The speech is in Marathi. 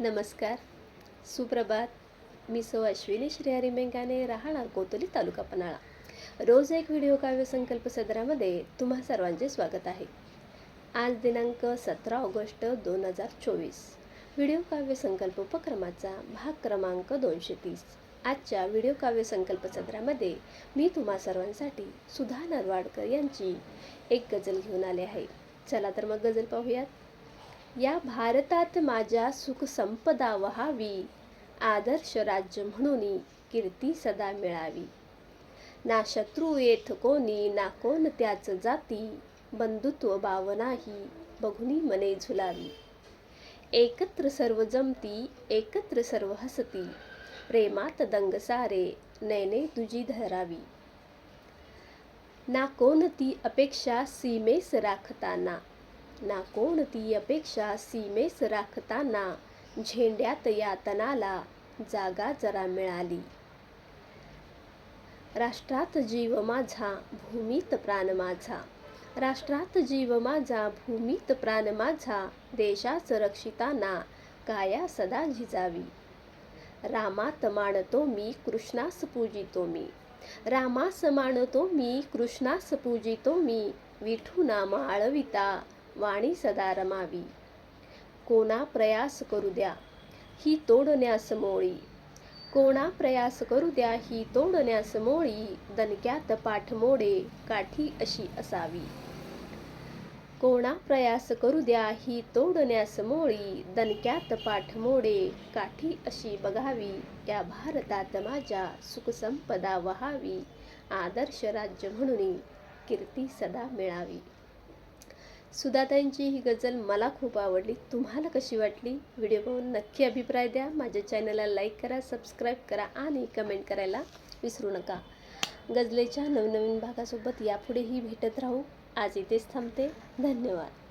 नमस्कार. सुप्रभात. मी सौ अश्विनी श्रेहरी मेंगाने राहणार कोतोली तालुका पन्हाळा. रोज एक व्हिडिओ काव्य संकल्प सदरामध्ये तुम्हा सर्वांचे स्वागत आहे. आज दिनांक सतरा ऑगस्ट दोन हजार चोवीस. व्हिडिओ काव्य संकल्प उपक्रमाचा भाग क्रमांक दोनशे तीस. आजच्या व्हिडिओ काव्य संकल्प सदरामध्ये मी तुम्हा सर्वांसाठी सुधा नरवाडकर यांची एक गजल घेऊन आले आहे. चला तर मग गजल पाहूयात. या भारतात माझ्या सुख संपदा वहावी. आदर्श राज्य म्हणून कीर्ती सदा मिळावी. ना शत्रू येथ कोणी ना कोण त्याच जाती. बंधुत्व भावनाही बघुनी मने झुलावी. एकत्र सर्व जमती एकत्र सर्व हसती. प्रेमात दंग सारे नैने तुझी धरावी. ना कोणती अपेक्षा सीमेस राखताना. ना कोणती अपेक्षा सीमेस राखताना झेंड्यात यातनाला जागा जरा मिळाली. राष्ट्रात जीव माझा भूमीत प्राण माझा. राष्ट्रात जीव माझा भूमीत प्राण माझा. देशाच रक्षिताना काया सदा झिजावी. रामात मानतो मी कृष्णास पूजितो मी. रामास मानतो मी कृष्णास पूजितो मी. विठू नाम आळविता वाणी सदा रमावी. कोणा प्रयास करू द्या ही तोडण्यास मोळी. कोणा प्रयास करू द्या ही तोडण्यास मोळी. दणक्यात पाठमोडे काठी अशी असावी. कोणा प्रयास करू द्या ही तोडण्यास मोळी. दणक्यात पाठमोडे काठी अशी बघावी. या भारतात माझ्या सुखसंपदा वहावी. आदर्श राज्य म्हणून कीर्ती सदा मिळावी. सुधाताईंची ही गझल मला खूप आवडली. तुम्हाला कशी वाटली? व्हिडिओ पाहून नक्की अभिप्राय द्या. माझ्या चॅनलला लाईक करा सबस्क्राईब करा आणि कमेंट करायला विसरू नका. गझलेच्या नवनवीन भागासोबत यापुढेही भेटत राहू. आज इथेच थांबते. धन्यवाद.